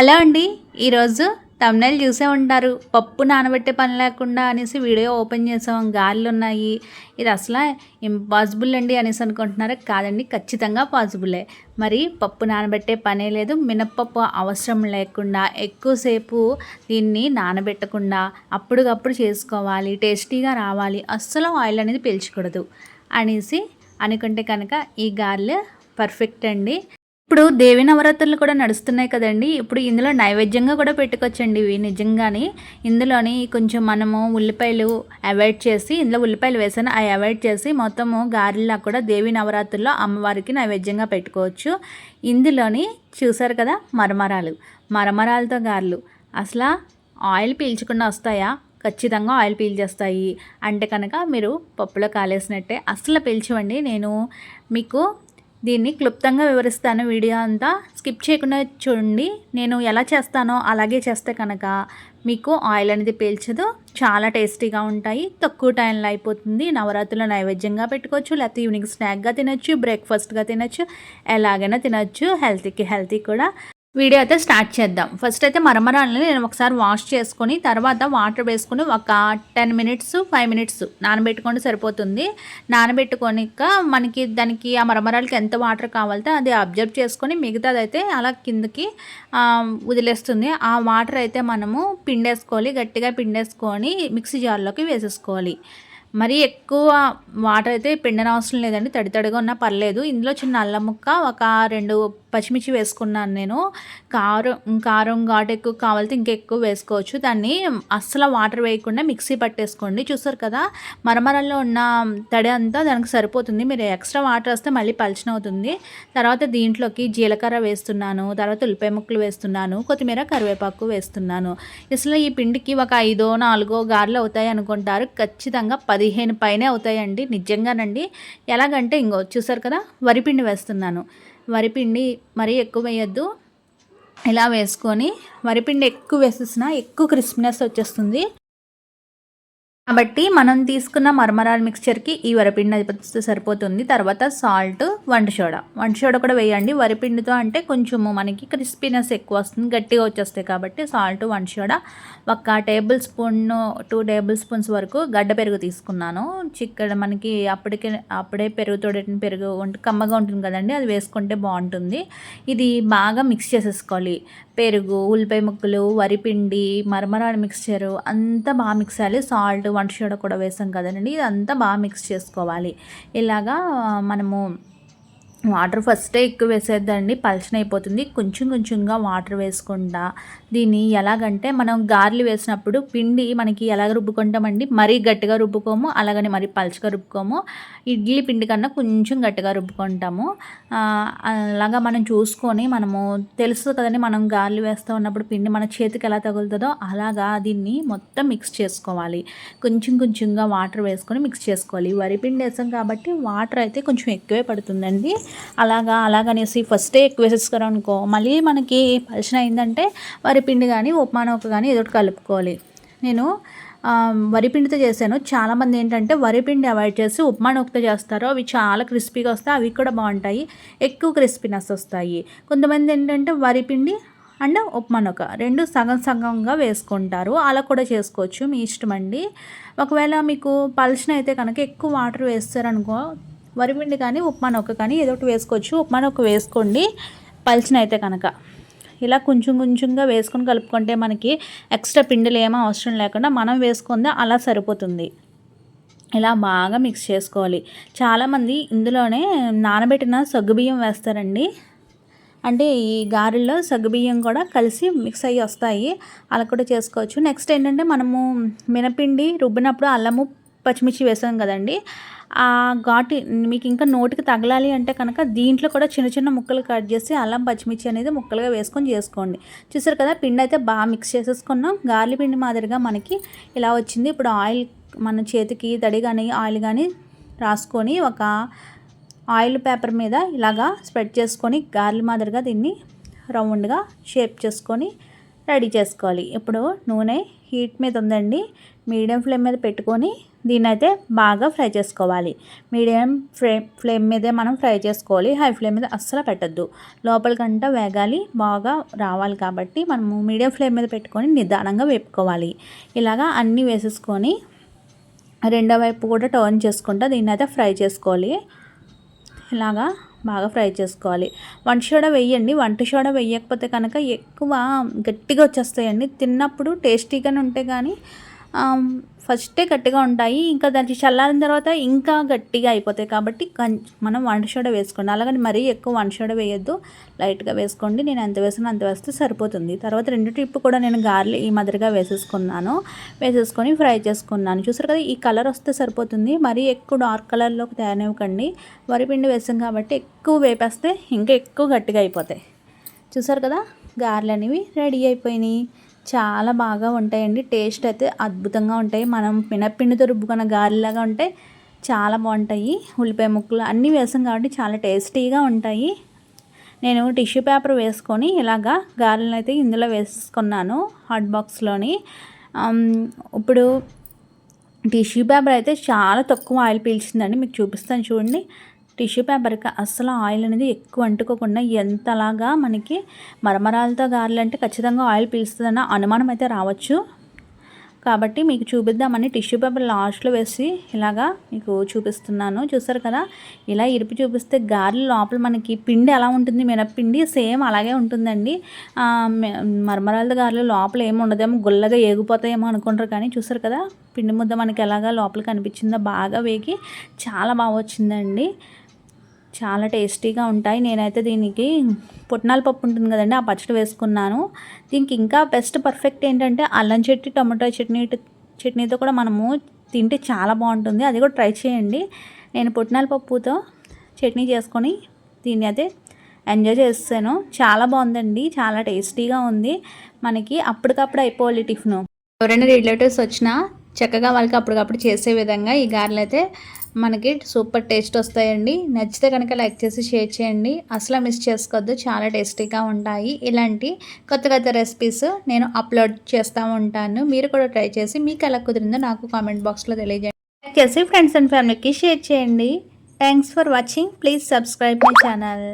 Hello అండి ఈరోజు thumbnail చూసే ఉంటారు. పప్పు నానబెట్టే పని లేకుండా అనేసి వీడియో ఓపెన్ చేసాం. గాలిలు ఉన్నాయి. ఇది అసలు ఇంపాసిబుల్ అండి అనేసి అనుకుంటున్నారు? కాదండి ఖచ్చితంగా పాసిబులే మరి పప్పు నానబెట్టే పనే లేదు. మినప్పప్పు అవసరం లేకుండా ఎక్కువసేపు దీన్ని నానబెట్టకుండా అప్పటికప్పుడు చేసుకోవాలి టేస్టీగా రావాలి. అస్సలు ఆయిల్ అనేది పీల్చకూడదు అనేసి అనుకుంటే కనుక ఈ గార్లు పర్ఫెక్ట్ అండి. ఇప్పుడు దేవి నవరాత్రులు కూడా నడుస్తున్నాయి కదండి. ఇప్పుడు ఇందులో నైవేద్యంగా కూడా పెట్టుకోవచ్చండి ఇవి. నిజంగానే ఇందులోని కొంచెం మనము ఉల్లిపాయలు అవాయిడ్ చేసి ఇందులో ఉల్లిపాయలు వేసాను అవి అవాయిడ్ చేసి మొత్తము గారెల్లా కూడా దేవి నవరాత్రుల్లో అమ్మవారికి నైవేద్యంగా పెట్టుకోవచ్చు. ఇందులోని చూసారు కదా మరమరాలు. మరమరాలతో గారెలు. అసలు ఆయిల్ పీల్చకుండా వస్తాయా? ఖచ్చితంగా ఆయిల్ పీల్చేస్తాయి. అంటే కనుక మీరు పప్పులో కాలేసినట్టే అస్సలు పీల్చవండి. నేను మీకు దీన్ని క్లుప్తంగా వివరిస్తాను. వీడియో అంతా స్కిప్ చేయకుండా చూడండి. నేను ఎలా చేస్తానో అలాగే చేస్తే కనుక మీకు ఆయిల్ అనేది పీల్చదు. చాలా టేస్టీగా ఉంటాయి. తక్కువ టైంలో అయిపోతుంది. నవరాత్రులు నైవేద్యంగా పెట్టుకోవచ్చు. లేకపోతే ఈవినింగ్ స్నాక్గా తినచ్చు. బ్రేక్ఫాస్ట్గా తినొచ్చు. ఎలాగైనా తినచ్చు. హెల్తీకి హెల్తీ కూడా. వీడియో అయితే స్టార్ట్ చేద్దాం. ఫస్ట్ అయితే మరమరాలని నేను ఒకసారి వాష్ చేసుకొని తర్వాత వాటర్ వేసుకొని ఒక టెన్ మినిట్స్ ఫైవ్ మినిట్స్ నానబెట్టుకుంటే సరిపోతుంది. నానబెట్టుకొని మనకి దానికి ఆ మరమరాలకి ఎంత వాటర్ కావాలితే అది అబ్జర్వ్ చేసుకొని మిగతాదైతే అలా కిందకి వదిలేస్తుంది. ఆ వాటర్ అయితే మనము పిండేసుకోవాలి. గట్టిగా పిండేసుకొని మిక్సీ జార్లోకి వేసేసుకోవాలి. మరీ ఎక్కువ వాటర్ అయితే పిండనవసరం లేదండి. తడి తడిగా ఉన్నా పర్లేదు. ఇందులో చిన్న అల్లం ముక్క ఒక రెండు పచ్చిమిర్చి వేసుకున్నాను నేను. కారం కారం ఘాటు ఎక్కువ కావాలితే ఇంకా ఎక్కువ వేసుకోవచ్చు. దాన్ని అస్సలు వాటర్ వేయకుండా మిక్సీ పట్టేసుకోండి. చూసారు కదా మరమరల్లో ఉన్న తడి అంతా దానికి సరిపోతుంది. మీరు ఎక్స్ట్రా వాటర్ వస్తే మళ్ళీ పలచన అవుతుంది తర్వాత దీంట్లోకి జీలకర్ర వేస్తున్నాను తర్వాత ఉల్లిపాయ ముక్కలు వేస్తున్నాను కొత్తిమీర కరివేపాకు వేస్తున్నాను. అసలు ఈ పిండికి ఒక ఐదో నాలుగో గారెలు అవుతాయి అనుకుంటారు. ఖచ్చితంగా పదిహేను పైనే అవుతాయండి. నిజంగానండి. ఎలాగంటే ఇంకో చూసారు కదా వరిపిండి వేస్తున్నాను. వరిపిండి మరీ ఎక్కువ వేయద్దు. ఇలా వేసుకొని వరిపిండి ఎక్కువ వేసేసిన ఎక్కువ క్రిస్పీనెస్ వచ్చేస్తుంది. కాబట్టి మనం తీసుకున్న మరమరాల మిక్స్చర్కి ఈ వరిపిండి అది సరిపోతుంది. తర్వాత సాల్ట్ వంట సోడా. వంట సోడా కూడా వేయండి. వరిపిండితో అంటే కొంచెము మనకి క్రిస్పీనెస్ ఎక్కువ వస్తుంది. గట్టిగా వచ్చేస్తాయి కాబట్టి సాల్ట్ వంట సోడా ఒక tablespoon two tablespoons వరకు గడ్డ పెరుగు తీసుకున్నాను. చిక్కడ మనకి అప్పటికే అప్పుడే పెరుగుతో పెరుగు కమ్మగా ఉంటుంది కదండి. అది వేసుకుంటే బాగుంటుంది. ఇది బాగా మిక్స్ చేసేసుకోవాలి. పెరుగు ఉల్లిపాయ ముక్కలు వరిపిండి మరమరాడు మిక్స్చరు అంతా బాగా మిక్స్ చేయాలి. సాల్ట్ వంట సోడా కూడా వేసాం కదండి. ఇదంతా బాగా మిక్స్ చేసుకోవాలి. ఇలాగా మనము వాటర్ ఫస్టే ఎక్కువ వేసేద్దండి పలచన అయిపోతుంది. కొంచెం కొంచెంగా వాటర్ వేసుకుంటా. దీన్ని ఎలాగంటే మనం గార్లు వేసినప్పుడు పిండి మనకి ఎలాగ రుబ్బుకుంటామండి? మరీ గట్టిగా రుబ్బుకోము అలాగని మరీ పలచగా రుబ్బుకోము. ఇడ్లీ పిండి కన్నా కొంచెం గట్టిగా రుబ్బుకుంటాము. అలాగా మనం చూసుకొని మనము తెలుసు కదండి మనం గార్లు వేస్తూ ఉన్నప్పుడు పిండి మన చేతికి ఎలా తగులుతుందో అలాగా దీన్ని మొత్తం మిక్స్ చేసుకోవాలి. కొంచెం కొంచెంగా వాటర్ వేసుకొని మిక్స్ చేసుకోవాలి. వరి పిండి వేసాం కాబట్టి వాటర్ అయితే కొంచెం ఎక్కువే పడుతుందండి. అలాగా అలాగనేసి ఫస్టే ఎక్కువ వేసేసుకోరు అనుకో మళ్ళీ మనకి పలిచిన అయిందంటే వరి పిండి కానీ ఉప్మా నూక కానీ ఏదో కలుపుకోవాలి. నేను వరిపిండితో చేశాను. చాలామంది ఏంటంటే వరిపిండి అవాయిడ్ చేసి ఉప్మా నొక్కితో చేస్తారు అవి చాలా క్రిస్పీగా వస్తాయి అవి కూడా బాగుంటాయి. ఎక్కువ క్రిస్పీనెస్ వస్తాయి. కొంతమంది ఏంటంటే వరిపిండి అండ్ ఉప్మా నొక రెండు సగం సగంగా వేసుకుంటారు. అలా కూడా చేసుకోవచ్చు మీ ఇష్టం అండి. ఒకవేళ మీకు పలిచిన అయితే కనుక ఎక్కువ వాటర్ వేస్తారనుకో వరిపిండి కానీ ఉప్మా నొక్క కానీ ఏదో ఒకటి వేసుకోవచ్చు. ఉప్మా నొక్క వేసుకోండి. పల్చిన అయితే కనుక. ఇలా కొంచెం కొంచెంగా వేసుకొని కలుపుకుంటే మనకి ఎక్స్ట్రా పిండిలు ఏమో అవసరం లేకుండా మనం వేసుకుందే అలా సరిపోతుంది. ఇలా బాగా మిక్స్ చేసుకోవాలి. చాలామంది ఇందులోనే నానబెట్టిన సగ్గుబియ్యం వేస్తారండి. అంటే ఈ గారెల్లో సగ్గుబియ్యం కూడా కలిసి మిక్స్ అయ్యి వస్తాయి. అలా కూడా చేసుకోవచ్చు. నెక్స్ట్ ఏంటంటే మనము మినపిండి రుబ్బినప్పుడు అల్లము పచ్చిమిర్చి వేసాం కదండి. ఆ ఘాటు మీకు ఇంకా నోటికి తగలాలి అంటే కనుక దీంట్లో కూడా చిన్న చిన్న ముక్కలు కట్ చేసి అల్లం పచ్చిమిర్చి అనేది ముక్కలుగా వేసుకొని చేసుకోండి. చూసారు కదా పిండి అయితే బాగా మిక్స్ చేసేసుకున్నాం. గార్లి పిండి మాదిరిగా మనకి ఇలా వచ్చింది. ఇప్పుడు ఆయిల్ మన చేతికి తడి కానీ ఆయిల్ కానీ రాసుకొని ఒక ఆయిల్ పేపర్ మీద ఇలాగా స్ప్రెడ్ చేసుకొని గార్లి మాదిరిగా దీన్ని రౌండ్గా షేప్ చేసుకొని రెడీ చేసుకోవాలి. ఇప్పుడు నూనె హీట్ మీద ఉందండి. మీడియం ఫ్లేమ్ మీద పెట్టుకొని దీన్ని అయితే బాగా ఫ్రై చేసుకోవాలి. మీడియం ఫ్లేమ్ ఫ్లేమ్ మీదే మనం ఫ్రై చేసుకోవాలి. హై ఫ్లేమ్ మీద అస్సలు పెట్టద్దు. లోపలికంట వేగాలి బాగా రావాలి కాబట్టి మనము మీడియం ఫ్లేమ్ మీద పెట్టుకొని నిదానంగా వేపుకోవాలి. ఇలాగా అన్నీ వేసేసుకొని రెండో వైపు కూడా టర్న్ చేసుకుంటా దీన్ని అయితే ఫ్రై చేసుకోవాలి. ఇలాగా బాగా ఫ్రై చేసుకోవాలి. వంట సోడా వేయండి. వంట సోడా వేయకపోతే కనుక ఎక్కువ గట్టిగా వచ్చేస్తాయండి. తిన్నప్పుడు టేస్టీగానే ఉంటే కానీ ఫస్టే గట్టిగా ఉంటాయి ఇంకా దానికి చల్లారిన తర్వాత ఇంకా గట్టిగా అయిపోతాయి. కాబట్టి మనం వంట సోడా వేసుకోండి. అలాగని మరీ ఎక్కువ వంట సోడా వేయొద్దు. లైట్గా వేసుకోండి. నేను ఎంత వేసినా అంత వేస్తే సరిపోతుంది. తర్వాత రెండు ట్రిప్పు కూడా నేను గార్లీ ఈ మాదిరిగా వేసేసుకున్నాను. వేసేసుకొని ఫ్రై చేసుకున్నాను. చూసారు కదా ఈ కలర్ వస్తే సరిపోతుంది. మరీ ఎక్కువ డార్క్ కలర్లోకి తయారనివ్వకండి వరిపిండి వేసాం కాబట్టి ఎక్కువ వేపేస్తే ఇంకా ఎక్కువ గట్టిగా అయిపోతాయి. చూసారు కదా గారెలు అనేవి రెడీ అయిపోయినాయి. చాలా బాగా ఉంటాయండి. టేస్ట్ అయితే అద్భుతంగా ఉంటాయి. మనం మినప్పిండితో రుబ్బుకున్న గారెలాగా ఉంటాయి చాలా బాగుంటాయి. ఉల్లిపాయ ముక్కలు అన్నీ వేసాం కాబట్టి చాలా టేస్టీగా ఉంటాయి. నేను టిష్యూ పేపర్ వేసుకొని ఇలాగా గారెలను అయితే ఇందులో వేసుకున్నాను హాట్ బాక్స్లోని. ఇప్పుడు టిష్యూ పేపర్ అయితే చాలా తక్కువ ఆయిల్ పీల్చిందండి. మీకు చూపిస్తాను చూడండి. టిష్యూ పేపర్కి అస్సలు ఆయిల్ అనేది ఎక్కువ అంటుకోకుండా ఎంతలాగా మనకి మరమరాలతో గారెలు అంటే ఖచ్చితంగా ఆయిల్ పీలుస్తుందన్న అనుమానం అయితే రావచ్చు. కాబట్టి మీకు చూపిద్దామని టిష్యూ పేపర్ లాస్ట్లో వేసి ఇలాగా మీకు చూపిస్తున్నాను. చూసారు కదా? ఇలా ఇరిపి చూపిస్తే గారెలు లోపల మనకి పిండి ఎలా ఉంటుంది? మినప్పిండి సేమ్ అలాగే ఉంటుందండి. మరమరాల గారెలు లోపల ఏమి ఉండదేమో గుల్లగా ఏగిపోతాయేమో అనుకుంటారు కానీ చూసారు కదా? పిండి ముద్ద మనకి ఎలాగా లోపల కనిపించిందో బాగా వేగి చాలా బాగా వచ్చిందండి. చాలా టేస్టీగా ఉంటాయి. నేనైతే దీనికి పుట్నాల పప్పు ఉంటుంది కదండి ఆ పచ్చడి వేసుకున్నాను. దీనికి ఇంకా బెస్ట్ పర్ఫెక్ట్ ఏంటంటే అల్లం చట్నీ టమాటో చట్నీ చట్నీతో కూడా మనము తింటే చాలా బాగుంటుంది. అది కూడా ట్రై చేయండి. నేను పుట్నాల పప్పుతో చట్నీ చేసుకొని దీన్ని అయితే ఎంజాయ్ చేస్తాను. చాలా బాగుందండి చాలా టేస్టీగా ఉంది. మనకి అప్పటికప్పుడు అయిపోవాలి టిఫిన్. ఎవరైనా రిలేటివ్స్ వచ్చినా చక్కగా వాళ్ళకి అప్పటికప్పుడు చేసే విధంగా ఈ గారెలు అయితే మనకి సూపర్ టేస్ట్ వస్తాయండి. నచ్చితే కనుక లైక్ చేసి షేర్ చేయండి. అసలు మిస్ చేసుకోవద్దు. చాలా టేస్టీగా ఉంటాయి. ఇలాంటి కొత్త కొత్త రెసిపీస్ నేను అప్లోడ్ చేస్తూ ఉంటాను. మీరు కూడా ట్రై చేసి మీకు ఎలా కుదిరిందో నాకు కామెంట్ బాక్స్లో తెలియజేయండి. లైక్ చేసి ఫ్రెండ్స్ అండ్ ఫ్యామిలీకి షేర్ చేయండి. Thanks for watching please subscribe my channel